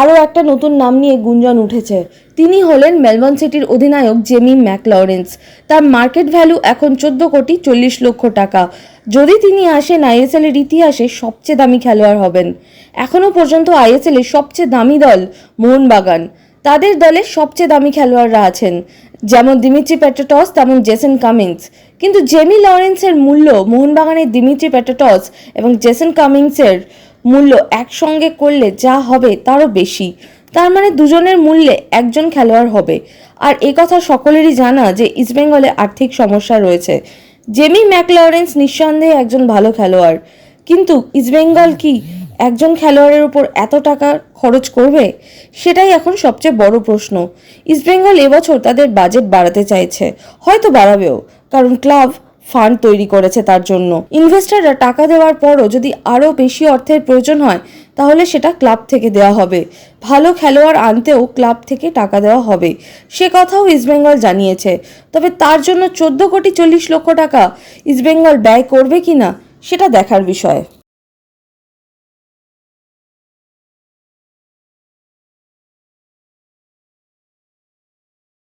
আরও একটা নতুন নাম নিয়ে গুঞ্জন উঠেছে। তিনি হলেন মেলবর্ন সিটির অধিনায়ক জেমি ম্যাকলরেন্স তার মার্কেট ভ্যালু এখন চোদ্দ কোটি চল্লিশ লক্ষ টাকা। যদি তিনি আসেন আইএসএল এর ইতিহাসে সবচেয়ে দামি খেলোয়াড় হবেন। এখনও পর্যন্ত আইএসএল এর সবচেয়ে দামি দল মোহনবাগান। তাদের দলে সবচেয়ে দামি খেলোয়াড়রা আছেন। যেমন দিমিত্রি প্যাটাটস তেমন জেসন কামিংস কিন্তু জেমি লরেন্সের মূল্য মোহনবাগানের দিমিত্রি প্যাটাটস এবং জেসন কামিংসের মূল্য একসঙ্গে করলে যা হবে তারও বেশি। তার মানে দুজনের মূল্যে একজন খেলোয়াড় হবে। আর এ কথা সকলেরই জানা যে ইস্টবেঙ্গলে আর্থিক সমস্যা রয়েছে। জেমি ম্যাকলরেন্স নিঃসন্দেহে একজন ভালো খেলোয়াড়। কিন্তু ইস্টবেঙ্গল কি একজন খেলোয়াড়ের উপর এত টাকা খরচ করবে? সেটাই এখন সবচেয়ে বড় প্রশ্ন। ইস্টবেঙ্গল এবছর তাদের বাজেট বাড়াতে চাইছে। হয়তো বাড়াবেও। কারণ ক্লাব ফান্ড তৈরি করেছে তার জন্য। ইনভেস্টাররা টাকা দেওয়ার পরও যদি আরও বেশি অর্থের প্রয়োজন হয়, তাহলে সেটা ক্লাব থেকে দেওয়া হবে। ভালো খেলোয়াড় আনতেও ক্লাব থেকে টাকা দেওয়া হবে। সে কথাও ইস্টবেঙ্গল জানিয়েছে। তবে তার জন্য চোদ্দ কোটি চল্লিশ লক্ষ টাকা ইস্টবেঙ্গল ব্যয় করবে কি না সেটা দেখার বিষয়।